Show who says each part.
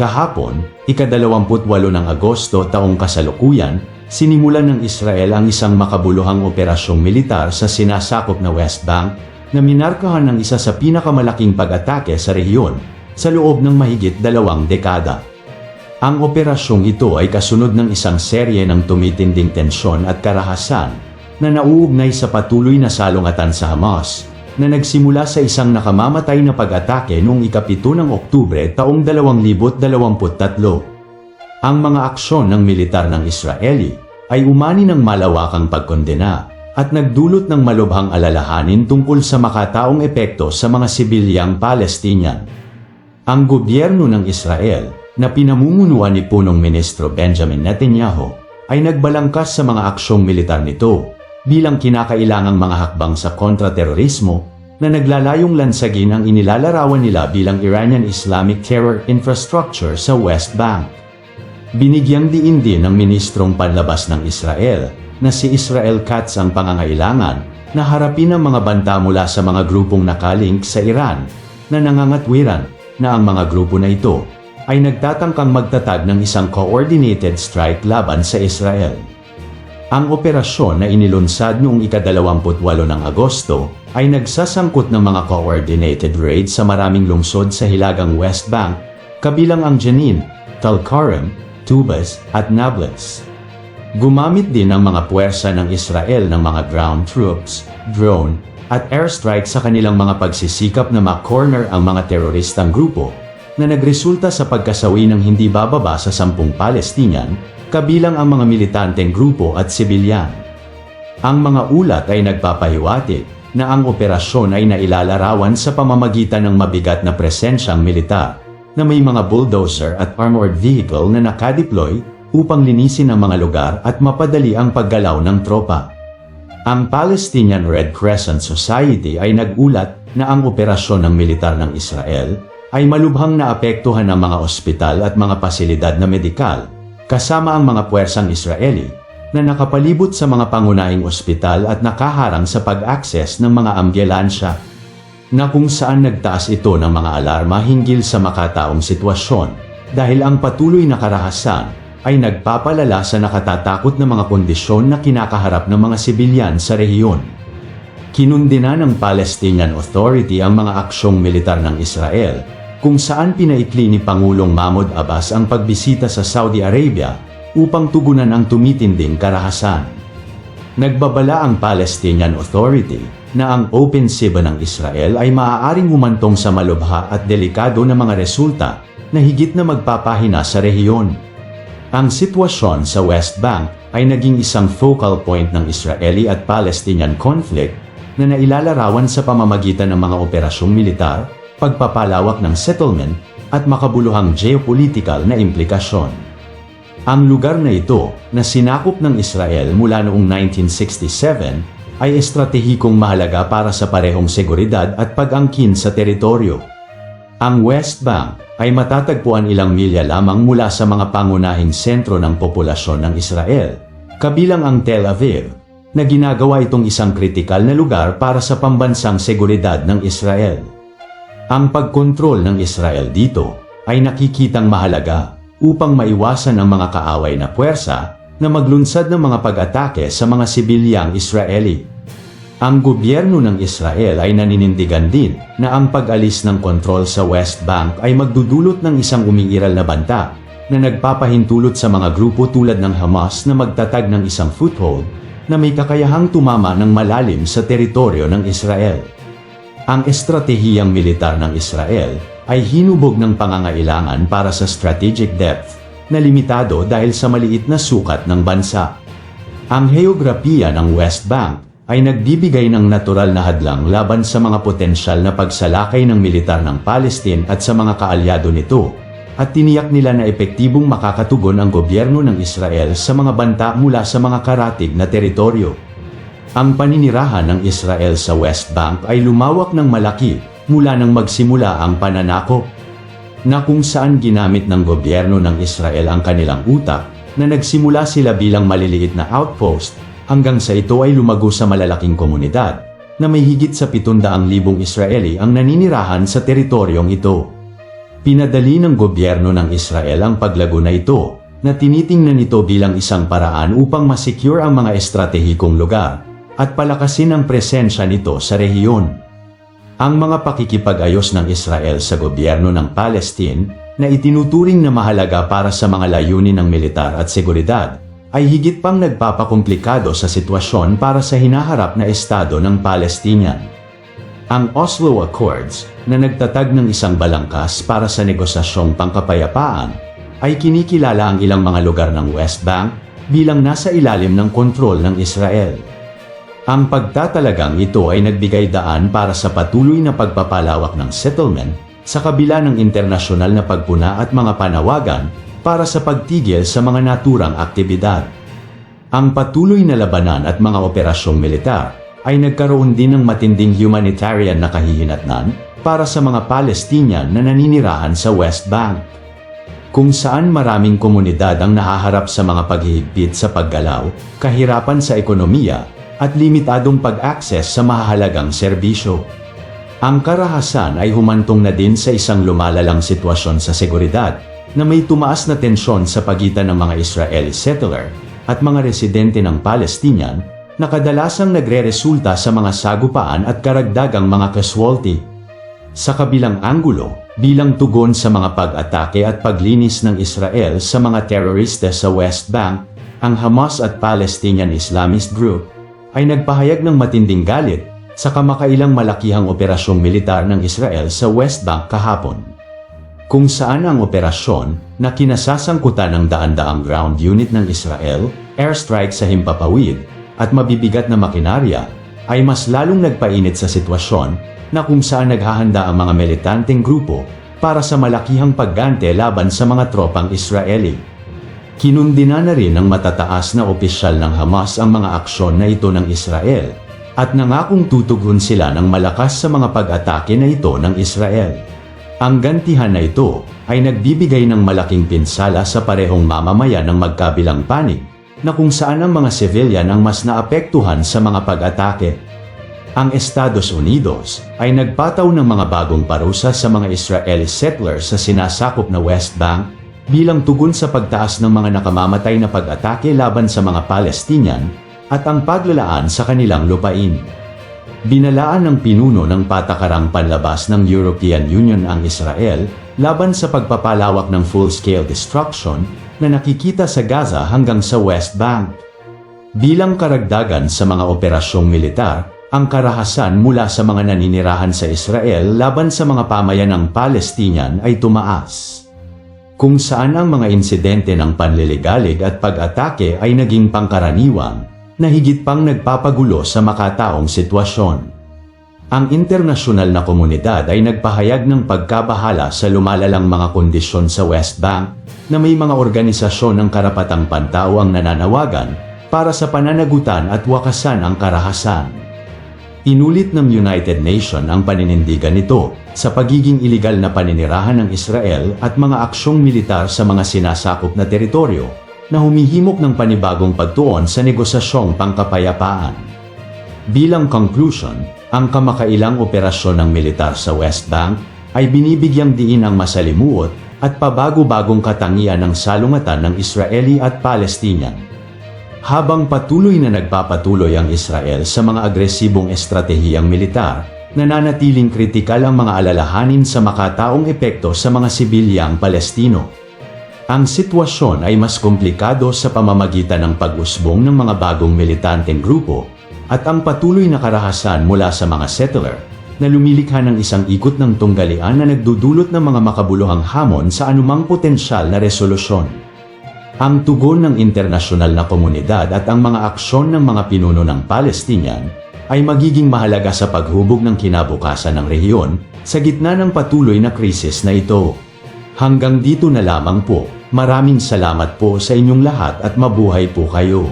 Speaker 1: Kahapon, ikadalawamputwalo ng Agosto taong kasalukuyan, sinimulan ng Israel ang isang makabuluhang operasyong militar sa sinasakop na West Bank na minarkahan ng isa sa pinakamalaking pag-atake sa rehiyon sa loob ng mahigit dalawang dekada. Ang operasyong ito ay kasunod ng isang serye ng tumitinding tensyon at karahasan na nauugnay sa patuloy na salungatan sa Hamas na nagsimula sa isang nakamamatay na pag-atake noong ikapito ng Oktubre taong 2023. Ang mga aksyon ng militar ng Israeli ay umani ng malawakang pagkondena at nagdulot ng malubhang alalahanin tungkol sa makataong epekto sa mga sibilyang Palestinian. Ang gobyerno ng Israel na pinamumunuan ni punong ministro Benjamin Netanyahu ay nagbalangkas sa mga aksyong militar nito bilang kinakailangang mga hakbang sa kontraterorismo na naglalayong lansagin ang inilalarawan nila bilang Iranian Islamic Terror Infrastructure sa West Bank. Binigyang diin din ng ministrong panlabas ng Israel na si Israel Katz ang pangangailangan na harapin ang mga banta mula sa mga grupong nakalink sa Iran na nangangatwiran na ang mga grupo na ito ay nagtatangkang magtatag ng isang coordinated strike laban sa Israel. Ang operasyon na inilunsad noong ikadalawamputwalo ng Agosto ay nagsasangkot ng mga coordinated raid sa maraming lungsod sa Hilagang West Bank, kabilang ang Jenin, Talkarem, Tubas at Nablus. Gumamit din ang mga puwersa ng Israel ng mga ground troops, drone, at airstrike sa kanilang mga pagsisikap na makorner ang mga teroristang grupo na nagresulta sa pagkasawi ng hindi bababa sa sampung Palestinian, kabilang ang mga militanteng grupo at sibilyan. Ang mga ulat ay nagpapahiwatig na ang operasyon ay nailalarawan sa pamamagitan ng mabigat na presensyang militar na may mga bulldozer at armored vehicle na nakadeploy upang linisin ang mga lugar at mapadali ang paggalaw ng tropa. Ang Palestinian Red Crescent Society ay nagulat na ang operasyon ng militar ng Israel ay malubhang naapektuhan ang mga ospital at mga pasilidad na medikal, kasama ang mga puwersang Israeli, na nakapalibot sa mga pangunahing ospital at nakaharang sa pag-access ng mga ambulansya, na kung saan nagtaas ito ng mga alarma hinggil sa makataong sitwasyon dahil ang patuloy na karahasan ay nagpapalala sa nakatatakot na mga kondisyon na kinakaharap ng mga sibilyan sa rehiyon. Kinundina ng Palestinian Authority ang mga aksyong militar ng Israel, kung saan pinaikli ni Pangulong Mahmoud Abbas ang pagbisita sa Saudi Arabia upang tugunan ang tumitinding karahasan. Nagbabala ang Palestinian Authority na ang opensiba ng Israel ay maaaring humantong sa malubha at delikado na mga resulta na higit na magpapahina sa rehiyon. Ang sitwasyon sa West Bank ay naging isang focal point ng Israeli at Palestinian conflict na nailalarawan sa pamamagitan ng mga operasyong militar, pagpapalawak ng settlement, at makabuluhang geopolitical na implikasyon. Ang lugar na ito, na sinakop ng Israel mula noong 1967, ay estratehikong mahalaga para sa parehong seguridad at pag-angkin sa teritoryo. Ang West Bank ay matatagpuan ilang milya lamang mula sa mga pangunahing sentro ng populasyon ng Israel, kabilang ang Tel Aviv, na ginagawa itong isang kritikal na lugar para sa pambansang seguridad ng Israel. Ang pagkontrol ng Israel dito ay nakikitang mahalaga upang maiwasan ang mga kaaway na puwersa na maglunsad ng mga pag-atake sa mga sibilyang Israeli. Ang gobyerno ng Israel ay naninindigan din na ang pag-alis ng kontrol sa West Bank ay magdudulot ng isang umiiral na banta na nagpapahintulot sa mga grupo tulad ng Hamas na magtatag ng isang foothold na may kakayahang tumama ng malalim sa teritoryo ng Israel. Ang estratehiyang militar ng Israel ay hinubog ng pangangailangan para sa strategic depth na limitado dahil sa maliit na sukat ng bansa. Ang heograpiya ng West Bank ay nagbibigay ng natural na hadlang laban sa mga potensyal na pagsalakay ng militar ng Palestine at sa mga kaalyado nito, at tiniyak nila na epektibong makakatugon ang gobyerno ng Israel sa mga banta mula sa mga karatig na teritoryo. Ang paninirahan ng Israel sa West Bank ay lumawak ng malaki mula nang magsimula ang pananakop, na kung saan ginamit ng gobyerno ng Israel ang kanilang utak na nagsimula sila bilang maliliit na outpost hanggang sa ito ay lumago sa malalaking komunidad na may higit sa 700,000 Israeli ang naninirahan sa teritoryong ito. Pinadali ng gobyerno ng Israel ang paglago na ito na tinitingnan nito bilang isang paraan upang masecure ang mga estratehikong lugar at palakasin ang presensya nito sa rehiyon. Ang mga pakikipag-ayos ng Israel sa gobyerno ng Palestine na itinuturing na mahalaga para sa mga layunin ng militar at seguridad ay higit pang nagpapakomplikado sa sitwasyon para sa hinaharap na estado ng Palestinian. Ang Oslo Accords na nagtatag ng isang balangkas para sa negosasyong pangkapayapaan ay kinikilala ang ilang mga lugar ng West Bank bilang nasa ilalim ng kontrol ng Israel. Ang pagtatalagang ito ay nagbigay daan para sa patuloy na pagpapalawak ng settlement sa kabila ng internasyonal na pagpuna at mga panawagan para sa pagtigil sa mga naturang aktibidad. Ang patuloy na labanan at mga operasyong militar ay nagkaroon din ng matinding humanitarian na kahihinatnan para sa mga Palestinian na naninirahan sa West Bank. Kung saan maraming komunidad ang nahaharap sa mga paghihigpit sa paggalaw, kahirapan sa ekonomiya, at limitadong pag-access sa mahalagang serbisyo. Ang karahasan ay humantong na din sa isang lumalalang sitwasyon sa seguridad na may tumaas na tensyon sa pagitan ng mga Israeli settler at mga residente ng Palestinian na kadalasang nagre-resulta sa mga sagupaan at karagdagang mga casualty. Sa kabilang anggulo, bilang tugon sa mga pag-atake at paglinis ng Israel sa mga terorista sa West Bank, ang Hamas at Palestinian Islamist Group ay nagpahayag ng matinding galit sa kamakailang malakihang operasyong militar ng Israel sa West Bank kahapon. Kung saan ang operasyon na kinasasangkutan ng daan-daang ground unit ng Israel, airstrike sa himpapawid, at mabibigat na makinarya, ay mas lalong nagpainit sa sitwasyon na kung saan naghahanda ang mga militanteng grupo para sa malakihang paggante laban sa mga tropang Israeli. Kinundina na rin ng matataas na opisyal ng Hamas ang mga aksyon na ito ng Israel at nangakong tutugon sila ng malakas sa mga pag-atake na ito ng Israel. Ang gantihan na ito ay nagbibigay ng malaking pinsala sa parehong mamamayan ng magkabilang panig na kung saan ang mga civilian ang mas naapektuhan sa mga pag-atake. Ang Estados Unidos ay nagpataw ng mga bagong parusa sa mga Israeli settlers sa sinasakop na West Bank bilang tugon sa pagtaas ng mga nakamamatay na pag-atake laban sa mga Palestinian at ang paglalaan sa kanilang lupain. Binalaan ng pinuno ng patakarang panlabas ng European Union ang Israel laban sa pagpapalawak ng full-scale destruction na nakikita sa Gaza hanggang sa West Bank. Bilang karagdagan sa mga operasyong militar, ang karahasan mula sa mga naninirahan sa Israel laban sa mga pamayanang Palestinian ay tumaas. Kung saan ang mga insidente ng panliligalig at pag-atake ay naging pangkaraniwan, na higit pang nagpapagulo sa makataong sitwasyon. Ang internasyonal na komunidad ay nagpahayag ng pagkabahala sa lumalalang mga kondisyon sa West Bank na may mga organisasyon ng karapatang pantao ang nananawagan para sa pananagutan at wakasan ang karahasan. Inulit ng United Nations ang paninindigan nito sa pagiging iligal na paninirahan ng Israel at mga aksyong militar sa mga sinasakop na teritoryo na humihimok ng panibagong pagtuon sa negosasyong pangkapayapaan. Bilang conclusion, ang kamakailang operasyon ng militar sa West Bank ay binibigyang diin ang masalimuot at pabago-bagong katangian ng salungatan ng Israeli at Palestinian. Habang patuloy na nagpapatuloy ang Israel sa mga agresibong estratehiyang militar, nananatiling kritikal ang mga alalahanin sa makataong epekto sa mga sibilyang Palestino. Ang sitwasyon ay mas komplikado sa pamamagitan ng pag-usbong ng mga bagong militanteng grupo at ang patuloy na karahasan mula sa mga settler na lumilikha ng isang ikot ng tunggalian na nagdudulot ng mga makabuluhang hamon sa anumang potensyal na resolusyon. Ang tugon ng internasyonal na komunidad at ang mga aksyon ng mga pinuno ng Palestinian ay magiging mahalaga sa paghubog ng kinabukasan ng rehiyon sa gitna ng patuloy na krisis na ito. Hanggang dito na lamang po. Maraming salamat po sa inyong lahat at mabuhay po kayo.